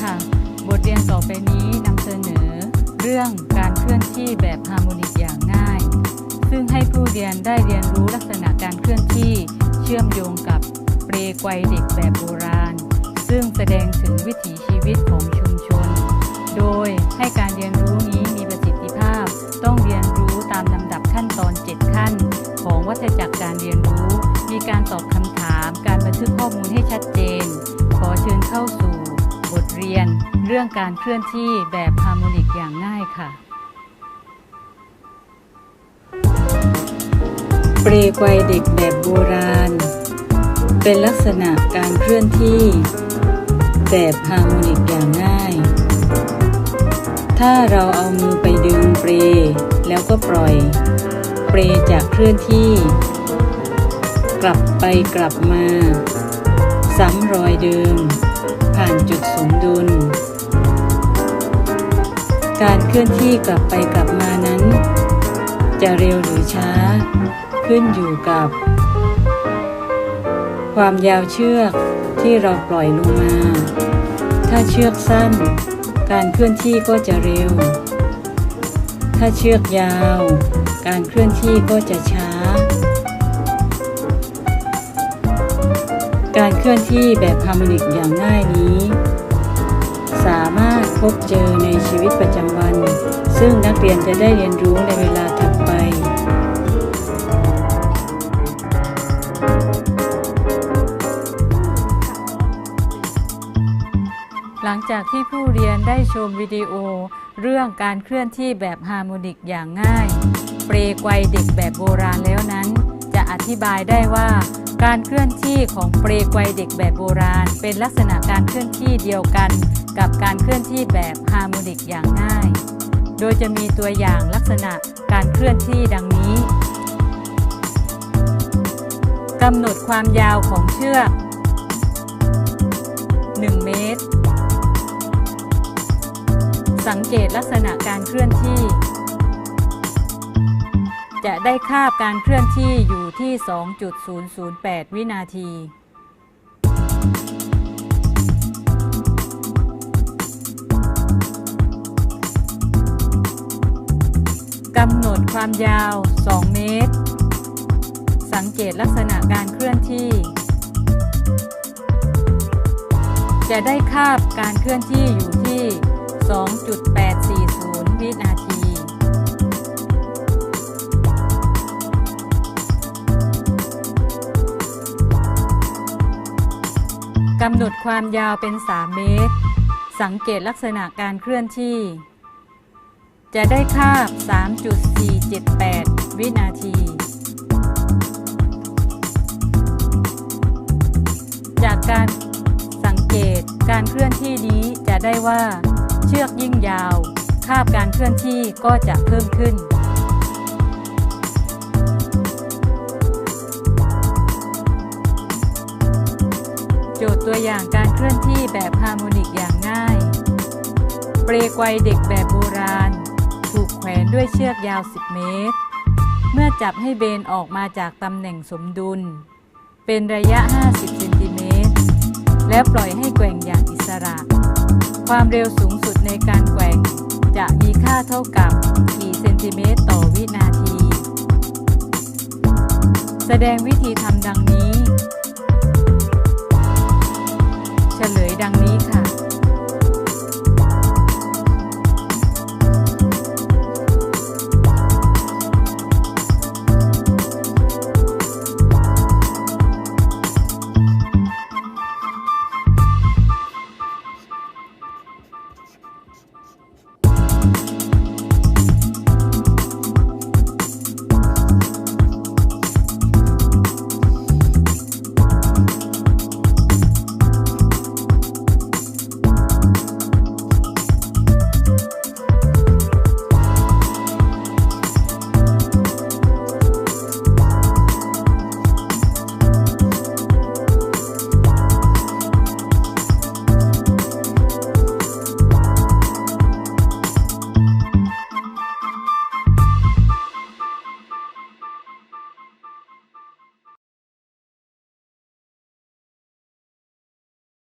ค่ะ บทเรียนต่อไปนี้นำเสนอ เรื่องการเคลื่อนที่แบบฮาร์โมนิกอย่างง่าย ซึ่งให้ผู้เรียนได้เรียนรู้ลักษณะการเคลื่อนที่ เชื่อมโยงกับเปรไกวเด็กแบบโบราณ ซึ่งแสดงถึงวิถีชีวิตของชุมชน โดยให้การเรียนรู้นี้มีประสิทธิภาพ ต้องเรียนรู้ตามลำดับขั้นตอน 7 ขั้น ของวัฏจักรการเรียนรู้ มีการตอบคำถาม การบันทึกข้อมูลให้ชัดเจน ขอเชิญเข้าสู่ บทเรียนเรื่องการเคลื่อนที่แบบฮาร์โมนิกอย่างง่ายค่ะ เปรไกวเด็กแบบโบราณ เป็นลักษณะการเคลื่อนที่ แบบฮาร์โมนิกอย่างง่าย ถ้าเราเอามือไปดึงเปรแล้วก็ปล่อย เปรจะเคลื่อนที่ กลับไปกลับมา ซ้ำรอยเดิม ผ่านจุดสมดุล การเคลื่อนที่กลับไปกลับมานั้น จะเร็วหรือช้า ขึ้นอยู่กับ ความยาวเชือกที่เราปล่อยลงมา ถ้าเชือกสั้น การเคลื่อนที่ก็จะเร็ว ถ้าเชือกยาว การเคลื่อนที่ก็จะช้า การเคลื่อนที่แบบฮาร์โมนิกอย่างง่ายนี้ สามารถพบเจอในชีวิตประจำวัน ซึ่งนักเรียนจะได้เรียนรู้ในเวลาถัดไปหลังจากที่ผู้เรียนได้ชมวิดีโอ เรื่องการเคลื่อนที่แบบฮาร์โมนิกอย่างง่าย เปรไกวเด็กแบบโบราณแล้วนั้น จะอธิบายได้ว่า การเคลื่อนที่ของเปรไกวเด็กแบบโบราณ เป็นลักษณะการเคลื่อนที่เดียวกัน กับการเคลื่อนที่แบบฮาร์โมนิกอย่างง่าย โดยจะมีตัวอย่างลักษณะการเคลื่อนที่ดังนี้กำหนดความยาวของเชือก 1 เมตร สังเกตลักษณะการเคลื่อนที่ จะได้คาบการเคลื่อนที่อยู่ที่ 2.008 วินาที กำหนดความยาว 2 เมตร สังเกตลักษณะการเคลื่อนที่ จะได้คาบการเคลื่อนที่อยู่ที่ 2.840 วินาที กำหนดความยาวเป็น 3 เมตร สังเกตลักษณะการเคลื่อนที่ จะได้คาบ 3.478 วินาที จากการสังเกตการเคลื่อนที่นี้จะได้ว่า เชือกยิ่งยาว คาบการเคลื่อนที่ก็จะเพิ่มขึ้น จทย์ตัวอย่างการเคลื่อนที่แบบฮาร์โมนิกอย่างง่าย เปรไวเด็กแบบโบราณ ถูกแขวนด้วยเชือกยาว 10 เมตร เมื่อจับให้เบนออกมาจากตำแหน่งสมดุล เป็นระยะ 50 เซนติเมตร แล้วปล่อยให้แกว่งอย่างอิสระ ความเร็วสูงสุดในการแกว่ง จะมีค่าเท่ากับกี่เซนติเมตรต่อวินาที แสดงวิธีทำดังนี้